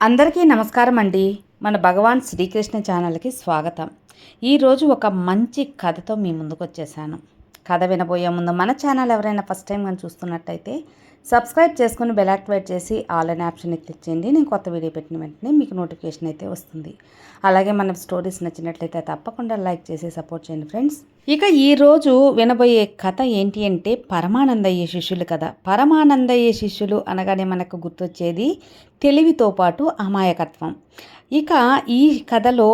అందరికీ నమస్కారం అండి. మన భగవాన్ శ్రీకృష్ణ ఛానల్కి స్వాగతం. ఈరోజు ఒక మంచి కథతో మీ ముందుకు వచ్చేసాను కథ వినబోయే ముందు మన ఛానల్ ఎవరైనా ఫస్ట్ టైం కానీ చూస్తున్నట్టయితే సబ్స్క్రైబ్ చేసుకుని బెల్ యాక్టివేట్ చేసి ఆల్ అనే ఆప్షన్ క్లిక్ చేయండి. నేను కొత్త వీడియో పెట్టిన వెంటనే మీకు నోటిఫికేషన్ అయితే వస్తుంది. అలాగే మన స్టోరీస్ నచ్చినట్లయితే తప్పకుండా లైక్ చేసి సపోర్ట్ చేయండి ఫ్రెండ్స్. ఇక ఈరోజు వినబోయే కథ ఏంటి అంటే పరమానందయ్య శిష్యులు కథ. పరమానందయ్య శిష్యులు అనగానే మనకు గుర్తొచ్చేది తెలివితో పాటు అమాయకత్వం. ఇక ఈ కథలో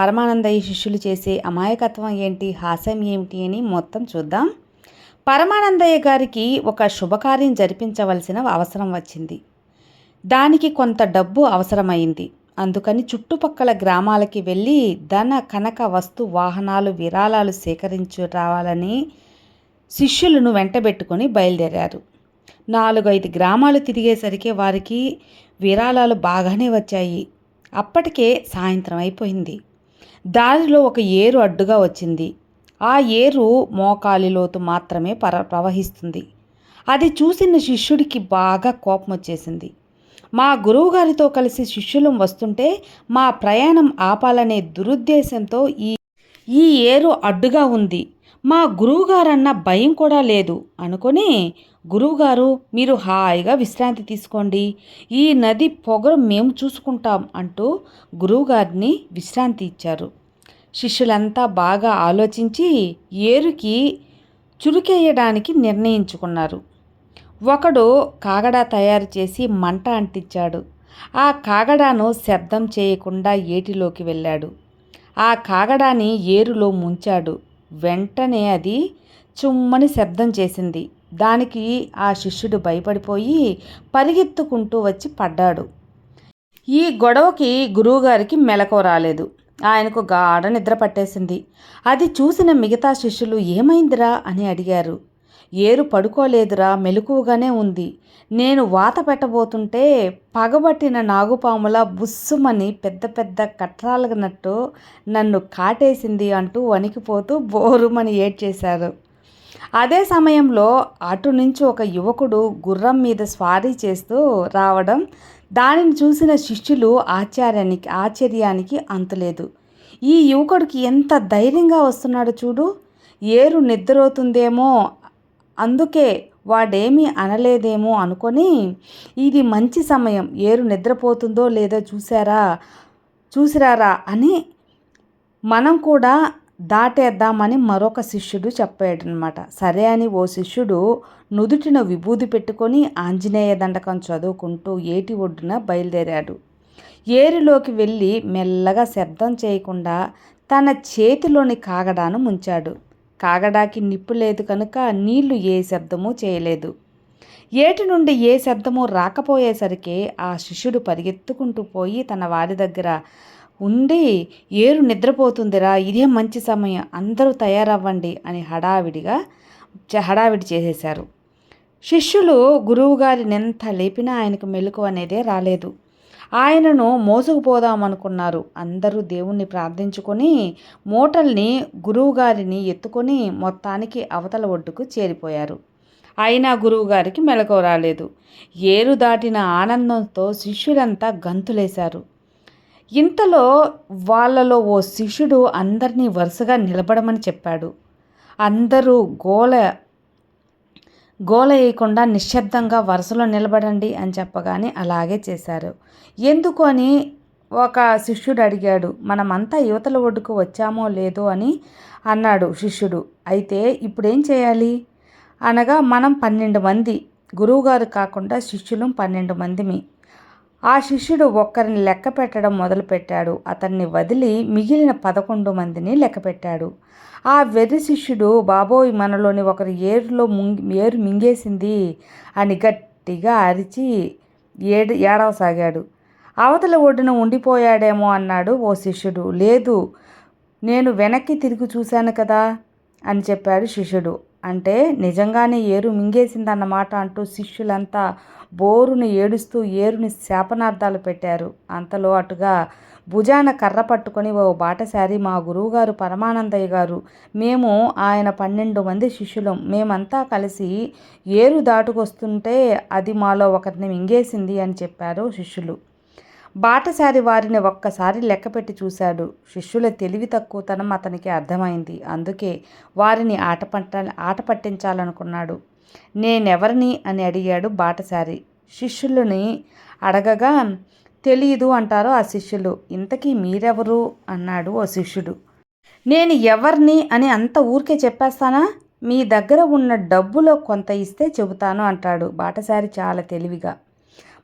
పరమానందయ్య శిష్యులు చేసే అమాయకత్వం ఏంటి? హాస్యం ఏమిటి అని మొత్తం చూద్దాం. పరమానందయ్య గారికి ఒక శుభకార్యం జరిపించవలసిన అవసరం వచ్చింది. దానికి కొంత డబ్బు అవసరమైంది. అందుకని చుట్టుపక్కల గ్రామాలకి వెళ్ళి ధన కనక వస్తు వాహనాలు విరాళాలు సేకరించు రావాలని శిష్యులను వెంటబెట్టుకొని బయలుదేరారు. నాలుగైదు గ్రామాలు తిరిగేసరికి వారికి విరాళాలు బాగానే వచ్చాయి. అప్పటికే సాయంత్రం అయిపోయింది. దారిలో ఒక ఏరు అడ్డుగా వచ్చింది. ఆ ఏరు మోకాలిలోతు మాత్రమే పర ప్రవహిస్తుంది. అది చూసిన శిష్యుడికి బాగా కోపం వచ్చేసింది మా గురువుగారితో కలిసి శిష్యులు వస్తుంటే మా ప్రయాణం ఆపాలనే దురుద్దేశంతో ఈ ఈ ఏరు అడ్డుగా ఉంది. మా గురువుగారన్న భయం కూడా లేదు. అనుకొని గురువుగారు మీరు హాయిగా విశ్రాంతి తీసుకోండి. ఈ నది పొగరు మేము చూసుకుంటాం అంటూ గురువుగారిని విశ్రాంతి ఇచ్చారు. శిష్యులంతా బాగా ఆలోచించి ఏరుకి చురుకేయడానికి నిర్ణయించుకున్నారు. ఒకడు కాగడా తయారు చేసి మంట అంటించాడు. ఆ కాగడాను శబ్దం చేయకుండా ఏటిలోకి వెళ్ళాడు. ఆ కాగడాని ఏరులో ముంచాడు. వెంటనే అది చుమ్మని శబ్దం చేసింది. దానికి ఆ శిష్యుడు భయపడిపోయి పరిగెత్తుకుంటూ వచ్చి పడ్డాడు. ఈ గొడవకి గురువుగారికి మెలకు రాలేదు. ఆయనకు గాఢ నిద్ర పట్టేసింది. అది చూసిన మిగతా శిష్యులు ఏమైందిరా అని అడిగారు. ఏరు పడుకోలేదురా మెలకువగానే ఉంది. నేను వాత పెట్టబోతుంటే పగబట్టిన నాగుపాముల బుస్సుమని పెద్ద పెద్ద కట్రాలనట్టు నన్ను కాటేసింది అంటూ వణికిపోతూ బోరుమని ఏడ్చేశారు. అదే సమయంలో అటు నుంచి ఒక యువకుడు గుర్రం మీద స్వారీ చేస్తూ రావడం దానిని చూసిన శిష్యులు ఆశ్చర్యానికి ఆశ్చర్యానికి అంతులేదు. ఈ యువకుడికి ఎంత ధైర్యంగా వస్తున్నాడు చూడు. ఏరు నిద్రవుతుందేమో అందుకే వాడేమీ అనలేదేమో అనుకొని ఇది మంచి సమయం. ఏరు నిద్రపోతుందో లేదో చూసారా చూసిరారా అని మనం కూడా దాటేద్దామని మరొక శిష్యుడు చెప్పాడనమాట సరే అని ఓ శిష్యుడు నుదుటిన విభూది పెట్టుకొని ఆంజనేయ దండకం చదువుకుంటూ ఏటి ఒడ్డున బయలుదేరాడు. ఏరులోకి వెళ్ళి మెల్లగా శబ్దం చేయకుండా తన చేతిలోని కాగడాను ముంచాడు. కాగడాకి నిప్పు లేదు కనుక నీళ్ళు ఏ శబ్దము చేయలేదు. ఏటి నుండి ఏ శబ్దమూ రాకపోయేసరికి ఆ శిష్యుడు పరిగెత్తుకుంటూ పోయి తన వారి దగ్గర ఉండి ఏరు నిద్రపోతుందిరా ఇదే మంచి సమయం అందరూ తయారవ్వండి అని హడావిడిగా చ- హడావిడి చేసేశారు. శిష్యులు గురువుగారిని ఎంత లేపినా ఆయనకు మెలకు అనేదే రాలేదు. ఆయనను మోసుకుపోదామనుకున్నారు. అందరూ దేవుణ్ణి ప్రార్థించుకొని మూటల్ని గురువుగారిని ఎత్తుకొని మొత్తానికి అవతల ఒడ్డుకు చేరిపోయారు. అయినా గురువుగారికి మెలకువ రాలేదు. ఏరు దాటిన ఆనందంతో శిష్యులంతా గంతులేశారు. ఇంతలో వాళ్ళలో ఓ శిష్యుడు అందరినీ వరుసగా నిలబడమని చెప్పాడు. అందరూ గోల గోల వేయకుండా నిశ్శబ్దంగా వరుసలో నిలబడండి అని చెప్పగానే అలాగే చేశారు. ఎందుకు అని ఒక శిష్యుడు అడిగాడు. మనమంతా యువతల ఒడ్డుకు వచ్చామో లేదో అని అన్నాడు శిష్యుడు. అయితే ఇప్పుడేం చేయాలి? అనగా మనం పన్నెండు మంది. గురువుగారు కాకుండా శిష్యులు పన్నెండు మందిమి. ఆ శిష్యుడు ఒక్కరిని లెక్క పెట్టడం మొదలుపెట్టాడు. అతన్ని వదిలి మిగిలిన పదకొండు మందిని లెక్క పెట్టాడు. ఆ వెర్రి శిష్యుడు బాబోయ్ మనలోని ఒకరు ఏరులో ముంగి ఏరు మింగేసింది అని గట్టిగా అరిచి ఏడు ఏడవసాగాడు అవతల ఒడ్డున ఉండిపోయాడేమో అన్నాడు ఓ శిష్యుడు. లేదు నేను వెనక్కి తిరిగి చూశాను కదా అని చెప్పాడు శిష్యుడు. అంటే నిజంగానే ఏరు మింగేసిందన్నమాట అంటూ శిష్యులంతా బోరుని ఏడుస్తూ ఏరుని శాపనార్థాలు పెట్టారు. అంతలో అటుగా భుజాన కర్ర పట్టుకొని ఓ బాటసారి మా గురువుగారు పరమానందయ్య గారు మేము ఆయన పన్నెండు మంది శిష్యులం మేమంతా కలిసి ఏరు దాటుకొస్తుంటే అది మాలో ఒకరిని మింగేసింది అని చెప్పారు శిష్యులు. బాటసారి వారిని ఒక్కసారి లెక్కపెట్టి చూశాడు. శిష్యుల తెలివి తక్కువతనం అతనికి అర్థమైంది. అందుకే వారిని ఆట పట్ట ఆట పట్టించాలనుకున్నాడు. నేనెవరిని? అని అడిగాడు బాటసారి. శిష్యులని అడగగా తెలియదు అంటారు ఆ శిష్యులు. ఇంతకీ మీరెవరు? అన్నాడు ఓ శిష్యుడు. నేను ఎవరిని? అని అంత ఊరికే చెప్పేస్తానా? మీ దగ్గర ఉన్న డబ్బులో కొంత ఇస్తే చెబుతాను అంటాడు బాటసారి చాలా తెలివిగా.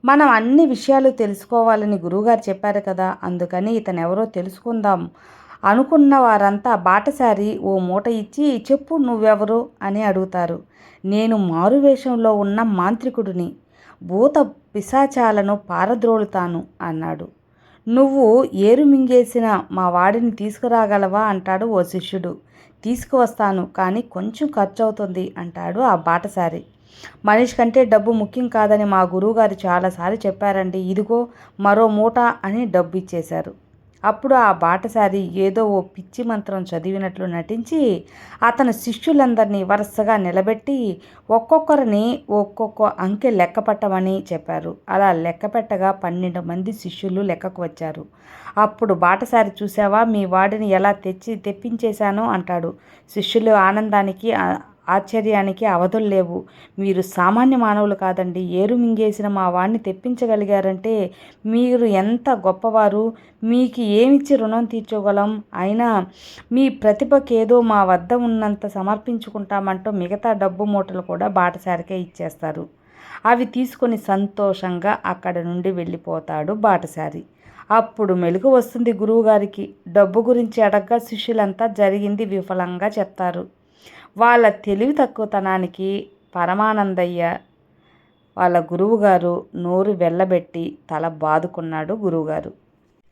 మనం అన్ని విషయాలు తెలుసుకోవాలని గురువుగారు చెప్పారు కదా అందుకని ఇతను ఎవరో తెలుసుకుందాం. అనుకున్న వారంతా బాటసారి ఓ మూట ఇచ్చి చెప్పు నువ్వెవరు? అని అడుగుతారు. నేను మారువేషంలో ఉన్న మాంత్రికుడిని భూత పిశాచాలను పారద్రోలుతాను అన్నాడు. నువ్వు ఏరు మింగేసిన మా వాడిని తీసుకురాగలవా? అంటాడు ఓ శిష్యుడు. తీసుకువస్తాను కానీ కొంచెం ఖర్చు అవుతుంది అంటాడు ఆ బాటసారి. మనిషి కంటే డబ్బు ముఖ్యం కాదని మా గురువుగారు చాలాసార్లు చెప్పారండి. ఇదిగో మరో మూట అని డబ్బు ఇచ్చేశారు అప్పుడు ఆ బాటసారి ఏదో ఓ పిచ్చి మంత్రం చదివినట్లు నటించి అతని శిష్యులందరినీ వరుసగా నిలబెట్టి ఒక్కొక్కరిని ఒక్కొక్క అంకె లెక్క పెట్టమని చెప్పారు. అలా లెక్క పెట్టగా పన్నెండు మంది శిష్యులు లెక్కకు వచ్చారు. అప్పుడు బాటసారి చూసావా? మీ వాడిని ఎలా తెచ్చి తెప్పించేశాను అంటాడు. శిష్యులు ఆనందానికి ఆశ్చర్యానికి అవధులు లేవు. మీరు సామాన్య మానవులు కాదండి. ఏరు మింగేసిన మా వాడిని తెప్పించగలిగారంటే మీరు ఎంత గొప్పవారు? మీకు ఏమిచ్చి రుణం తీర్చగలం? అయినా మీ ప్రతిభకేదో మా వద్ద ఉన్నంత సమర్పించుకుంటామంటూ మిగతా డబ్బు మూటలు కూడా బాటసారికే ఇచ్చేస్తారు. అవి తీసుకొని సంతోషంగా అక్కడ నుండి వెళ్ళిపోతాడు బాటసారి. అప్పుడు మెలుగు వస్తుంది గురువుగారికి. డబ్బు గురించి అడగ్గా శిష్యులంతా జరిగింది విఫలంగా చెప్తారు. వాళ్ళ తెలివి తక్కువతనానికి పరమానందయ్య వాళ్ళ గురువుగారు నోరు వెళ్ళబెట్టి తల బాదుకున్నాడు గురువుగారు.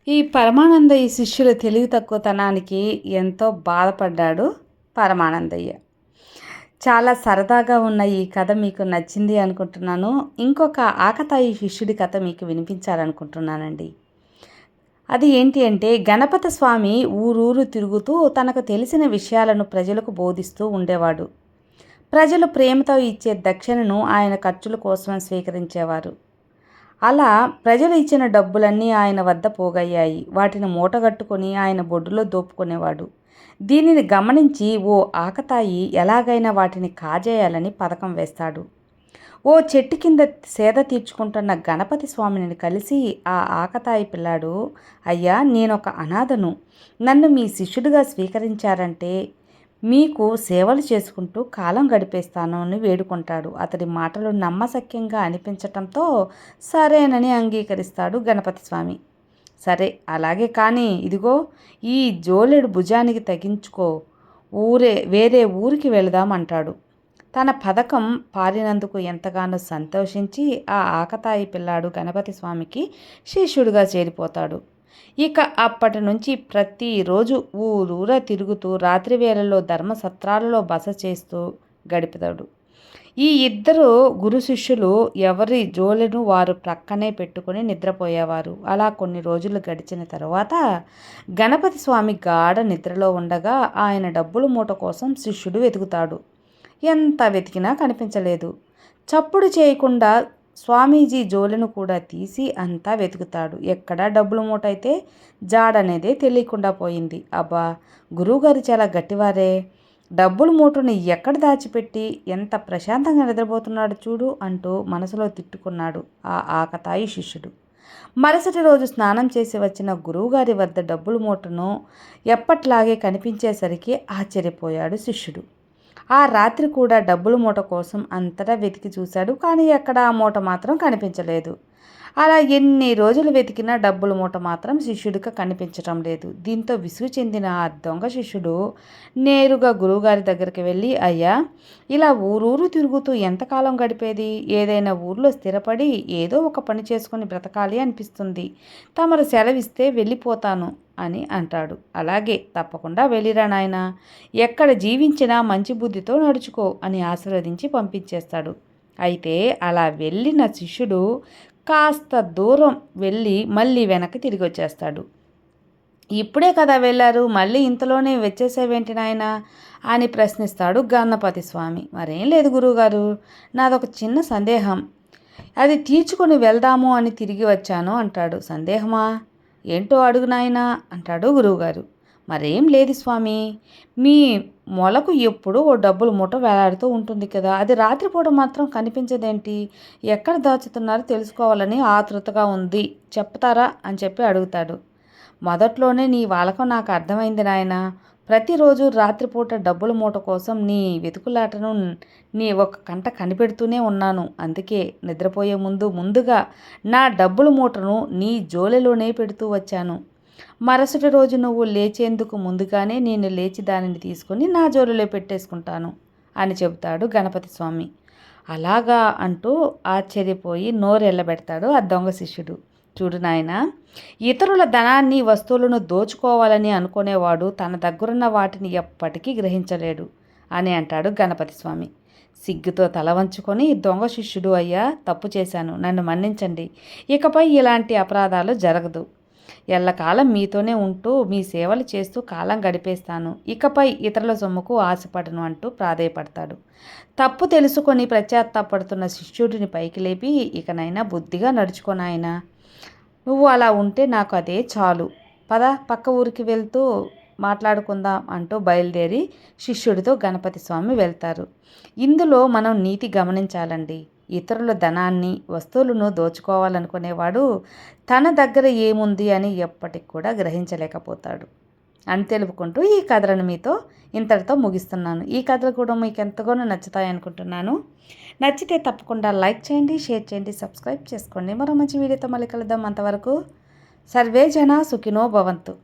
ఈ పరమానందయ్య శిష్యుల తెలివి తక్కువతనానికి ఎంతో బాధపడ్డాడు పరమానందయ్య. చాలా సరదాగా ఉన్న ఈ కథ మీకు నచ్చింది అనుకుంటున్నాను. ఇంకొక ఆకతాయి శిష్యుడి కథ మీకు వినిపించాలనుకుంటున్నానండి. అది ఏంటి అంటే గణపత స్వామి ఊరూరు తిరుగుతూ తనకు తెలిసిన విషయాలను ప్రజలకు బోధిస్తూ ఉండేవాడు. ప్రజలు ప్రేమతో ఇచ్చే దక్షిణను ఆయన ఖర్చుల కోసం స్వీకరించేవారు. అలా ప్రజలు ఇచ్చిన డబ్బులన్నీ ఆయన వద్ద పోగయ్యాయి. వాటిని మూటగట్టుకొని ఆయన బొడ్డులో దోపుకునేవాడు. దీనిని గమనించి ఓ ఆకతాయి ఎలాగైనా వాటిని కాజేయాలని పథకం వేస్తాడు. ఓ చెట్టు కింద సేద తీర్చుకుంటున్న గణపతి స్వామిని కలిసి ఆ ఆకతాయి పిల్లాడు అయ్యా నేనొక అనాథను. నన్ను మీ శిష్యుడిగా స్వీకరించారంటే మీకు సేవలు చేసుకుంటూ కాలం గడిపేస్తాను అని వేడుకుంటాడు. అతడి మాటలు నమ్మసక్యంగా అనిపించటంతో సరేనని అంగీకరిస్తాడు గణపతి స్వామి. సరే అలాగే కానీ ఇదిగో ఈ జోలెడు భుజానికి తగ్గించుకో. ఊరే వేరే ఊరికి వెళదామంటాడు తన పథకం పారినందుకు ఎంతగానో సంతోషించి ఆ ఆకతాయి పిల్లాడు గణపతి స్వామికి శిష్యుడిగా చేరిపోతాడు. ఇక అప్పటి నుంచి ప్రతిరోజు ఊరూరా తిరుగుతూ రాత్రి వేళల్లో ధర్మసత్రాలలో బస చేస్తూ గడిపుతాడు ఈ ఇద్దరు గురు శిష్యులు ఎవరి జోలెను వారు ప్రక్కనే పెట్టుకుని నిద్రపోయేవారు. అలా కొన్ని రోజులు గడిచిన తరువాత గణపతి స్వామి గాఢ నిద్రలో ఉండగా ఆయన డబ్బుల మూట కోసం శిష్యుడు వెతుకుతాడు. ఎంత వెతికినా కనిపించలేదు. చప్పుడు చేయకుండా స్వామీజీ జోలెను కూడా తీసి అంతా వెతుకుతాడు. ఎక్కడ డబ్బులు మూట అయితే జాడనేదే తెలియకుండా పోయింది. అబ్బా గురువుగారు చాలా గట్టివారే. డబ్బులు మూటని ఎక్కడ దాచిపెట్టి ఎంత ప్రశాంతంగా నిద్రపోతున్నాడు చూడు అంటూ మనసులో తిట్టుకున్నాడు ఆ ఆకతాయి శిష్యుడు. మరుసటి రోజు స్నానం చేసి వచ్చిన గురువుగారి వద్ద డబ్బులు మూటను ఎప్పట్లాగే కనిపించేసరికి ఆశ్చర్యపోయాడు శిష్యుడు. ఆ రాత్రి కూడా డబ్బుల మూట కోసం అంతటా వెతికి చూశాడు. కానీ ఎక్కడ ఆ మూట మాత్రం కనిపించలేదు. అలా ఎన్ని రోజులు వెతికినా డబ్బుల మూట మాత్రం శిష్యుడికి కనిపించటం లేదు. దీంతో విసుగు చెందిన ఆ దొంగ శిష్యుడు నేరుగా గురువుగారి దగ్గరికి వెళ్ళి అయ్యా ఇలా ఊరూరు తిరుగుతూ ఎంతకాలం గడిపేది? ఏదైనా ఊర్లో స్థిరపడి ఏదో ఒక పని చేసుకుని బ్రతకాలి అనిపిస్తుంది. తమరు సెలవిస్తే వెళ్ళిపోతాను అని అంటాడు. అలాగే తప్పకుండా వెళ్ళిరా నాయన. ఎక్కడ జీవించినా మంచి బుద్ధితో నడుచుకో అని ఆశీర్వదించి పంపించేస్తాడు. అయితే అలా వెళ్ళిన శిష్యుడు కాస్త దూరం వెళ్ళి మళ్ళీ వెనక్కి తిరిగి వచ్చేస్తాడు. ఇప్పుడే కదా వెళ్ళారు మళ్ళీ ఇంతలోనే వచ్చేసేవేంటి నాయన అని ప్రశ్నిస్తాడు గన్నపతి స్వామి. మరేం లేదు గురువుగారు నాదొక చిన్న సందేహం. అది తీర్చుకొని వెళ్దాము అని తిరిగి వచ్చాను అంటాడు. సందేహమా? ఏంటో అడుగు నాయనా అంటాడు గురువుగారు. మరేం లేదు స్వామి. మీ మొలకు ఎప్పుడూ ఓ డబ్బులు మూట వేలాడుతూ ఉంటుంది కదా. అది రాత్రిపూట మాత్రం కనిపించదేంటి? ఎక్కడ దాచుతున్నారో తెలుసుకోవాలని ఆతృతగా ఉంది. చెప్తారా? అని చెప్పి అడుగుతాడు. మొదట్లోనే నీ వాలకం నాకు అర్థమైంది నాయన. ప్రతిరోజు రాత్రిపూట డబ్బుల మూట కోసం నీ వెతుకులాటను నీ ఒక కంట కనిపెడుతూనే ఉన్నాను. అందుకే నిద్రపోయే ముందు ముందుగా నా డబ్బుల మూటను నీ జోలెలోనే పెడుతూ వచ్చాను. మరుసటి రోజు నువ్వు లేచేందుకు ముందుగానే నేను లేచి దానిని తీసుకొని నా జోలులో పెట్టేసుకుంటాను అని చెబుతాడు గణపతి స్వామి. అలాగా అంటూ ఆశ్చర్యపోయి నోరెళ్ళబెడతాడు ఆ దొంగ శిష్యుడు. చూడు నాయన ఇతరుల ధనాన్ని వస్తువులను దోచుకోవాలని అనుకునేవాడు తన దగ్గరున్న వాటిని ఎప్పటికీ గ్రహించలేడు అని అంటాడు గణపతి స్వామి. సిగ్గుతో తల వంచుకొని దొంగ శిష్యుడు అయ్యా తప్పు చేశాను నన్ను మన్నించండి. ఇకపై ఇలాంటి అపరాధాలు జరగదు. ఎల్లకాలం మీతోనే ఉంటూ మీ సేవలు చేస్తూ కాలం గడిపేస్తాను. ఇకపై ఇతరుల సొమ్ముకు ఆశపడను అంటూ ప్రాధేయపడతాడు. తప్పు తెలుసుకొని ప్రత్యాత్తాపడుతున్న శిష్యుడిని పైకి లేపి ఇకనైనా బుద్ధిగా నడుచుకోనాయనా నువ్వు అలా ఉంటే నాకు అదే చాలు. పద పక్క ఊరికి వెళ్తూ మాట్లాడుకుందాం అంటూ బయలుదేరి శిష్యుడితో గణపతి స్వామి వెళ్తారు. ఇందులో మనం నీతి గమనించాలండి. ఇతరుల ధనాన్ని వస్తువులను దోచుకోవాలనుకునేవాడు తన దగ్గర ఏముంది అని ఎప్పటికి కూడా గ్రహించలేకపోతాడు. అని తెలుపుకుంటూ ఈ కథలను మీతో ఇంతటితో ముగిస్తున్నాను. ఈ కథలు కూడా మీకు ఎంతగానో నచ్చుతాయి అనుకుంటున్నాను. నచ్చితే తప్పకుండా లైక్ చేయండి షేర్ చేయండి సబ్స్క్రైబ్ చేసుకోండి. మరో మంచి వీడియోతో మళ్ళీ కలుద్దాం అంతవరకు. సర్వే జన సుఖినో భవంతు.